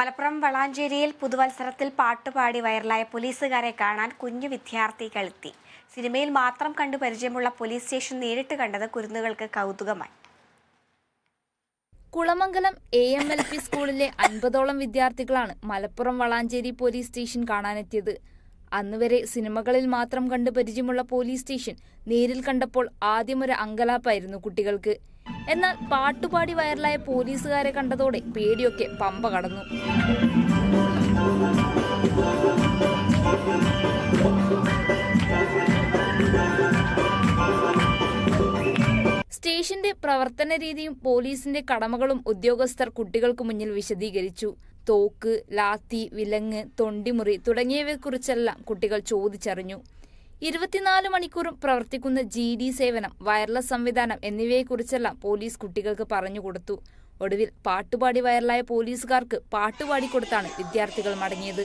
മലപ്പുറം വളാഞ്ചേരിയിൽ പുതുവത്സരത്തിൽ പാട്ടുപാടി വൈറലായ പോലീസുകാരെ കാണാൻ കുഞ്ഞു വിദ്യാർത്ഥികൾ എത്തി സിനിമയിൽ മാത്രം കണ്ടു പരിചയമുള്ള പോലീസ് സ്റ്റേഷൻ നേരിട്ട് കണ്ടത് കുരുന്നുകൾക്ക് കൗതുകമായി. Kulamangalam A M L P സ്കൂളിലെ അൻപതോളം വിദ്യാർത്ഥികളാണ് മലപ്പുറം വളാഞ്ചേരി പോലീസ് സ്റ്റേഷൻ കാണാനെത്തിയത്. അന്നുവരെ സിനിമകളിൽ മാത്രം കണ്ട് പരിചയമുള്ള പോലീസ് സ്റ്റേഷൻ നേരിൽ കണ്ടപ്പോൾ ആദ്യമൊരു അങ്കലാപ്പായിരുന്നു കുട്ടികൾക്ക്. എന്നാൽ പാട്ടുപാടി വൈറലായ പോലീസുകാരെ കണ്ടതോടെ പേടിയൊക്കെ പമ്പ കടന്നു. സ്റ്റേഷന്റെ പ്രവർത്തന രീതിയും പോലീസിന്റെ കടമകളും ഉദ്യോഗസ്ഥർ കുട്ടികൾക്ക് മുന്നിൽ വിശദീകരിച്ചു. തോക്ക് ലാത്തി വിലങ്ങ് തൊണ്ടിമുറി തുടങ്ങിയവയെക്കുറിച്ചെല്ലാം കുട്ടികൾ ചോദിച്ചറിഞ്ഞു. ഇരുപത്തിനാല് മണിക്കൂറും പ്രവർത്തിക്കുന്ന ജി ഡി സേവനം വയർലെസ് സംവിധാനം എന്നിവയെക്കുറിച്ചെല്ലാം പോലീസ് കുട്ടികൾക്ക് പറഞ്ഞുകൊടുത്തു ഒടുവിൽ പാട്ടുപാടി വയറലായ പോലീസുകാർക്ക് പാട്ടുപാടി കൊടുത്താണ് വിദ്യാർത്ഥികൾ മടങ്ങിയത്.